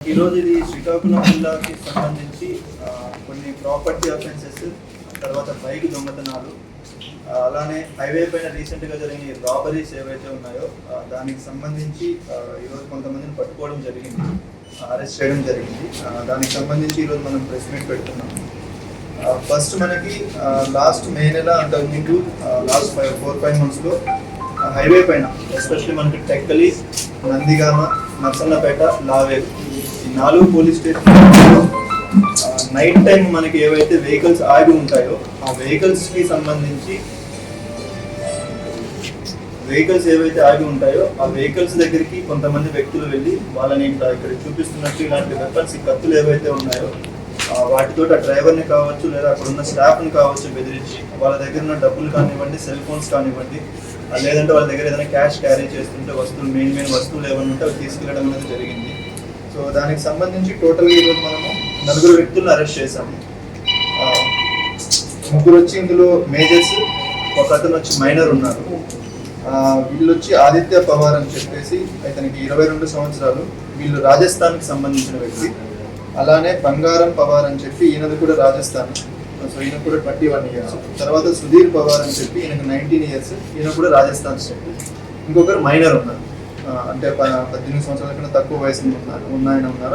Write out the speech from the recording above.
ఈరోజు ఇది శ్రీకాకుళం జిల్లాకి సంబంధించి కొన్ని ప్రాపర్టీ అఫెన్సెస్ తర్వాత బైక్ దొంగతనాలు అలానే హైవే పైన రీసెంట్గా జరిగిన రాబరీస్ ఏవైతే ఉన్నాయో దానికి సంబంధించి ఈరోజు కొంతమందిని పట్టుకోవడం జరిగింది అరెస్ట్ చేయడం జరిగింది. దానికి సంబంధించి ఈరోజు మనం ప్రెస్ మీట్ పెడుతున్నాం. ఫస్ట్ మనకి లాస్ట్ మే నెల అంతకుముందు లాస్ట్ ఫైవ్ ఫోర్ ఫైవ్ మంత్స్లో హైవే పైన ఎస్పెషల్లీ మనకి టెక్కలి నందిగామ నర్సన్నపేట లావేరు ఈ నాలుగు పోలీస్ స్టేషన్ నైట్ టైం మనకి ఏవైతే వెహికల్స్ ఆగి ఉంటాయో ఆ వెహికల్స్కి సంబంధించి వెహికల్స్ ఏవైతే ఆగి ఉంటాయో ఆ వెహికల్స్ దగ్గరికి కొంతమంది వ్యక్తులు వెళ్ళి వాళ్ళని ఇట్లా ఇక్కడ చూపిస్తున్నట్టు ఇలాంటి వెపన్స్ ఈ కత్తులు ఏవైతే ఉన్నాయో వాటితో ఆ డ్రైవర్ని కావచ్చు లేదా అక్కడ ఉన్న స్టాఫ్ని కావచ్చు బెదిరించి వాళ్ళ దగ్గర ఉన్న డబ్బులు కానివ్వండి సెల్ ఫోన్స్ కానివ్వండి లేదంటే వాళ్ళ దగ్గర ఏదైనా క్యాష్ క్యారీ చేస్తుంటే వస్తువులు మెయిన్ మెయిన్ వస్తువులు ఏమైనా ఉంటే అవి తీసుకెళ్ళడం అనేది జరిగింది. సో దానికి సంబంధించి టోటల్గా ఈరోజు మనము నలుగురు వ్యక్తులను అరెస్ట్ చేశాము. ముగ్గురు వచ్చి ఇందులో మేజర్స్ ఒక అతను వచ్చి మైనర్ ఉన్నారు. వీళ్ళు వచ్చి ఆదిత్య పవార్ అని చెప్పేసి ఇతనికి ఇరవై రెండు సంవత్సరాలు. వీళ్ళు రాజస్థాన్కి సంబంధించిన వ్యక్తి. అలానే బంగారం పవార్ అని చెప్పి ఈయనది కూడా రాజస్థాన్. సో ఈయన కూడా ట్వంటీ వన్ ఇయర్స్. తర్వాత సుధీర్ పవార్ అని చెప్పి ఈయనకు నైన్టీన్ ఇయర్స్. ఈయన కూడా రాజస్థాన్ స్టేట్. ఇంకొకరు మైనర్ ఉన్నారు. అంటే పద్దెనిమిది సంవత్సరాల కన్నా తక్కువ వయసు ఉన్నారు ఉన్నాయన ఉన్నారు.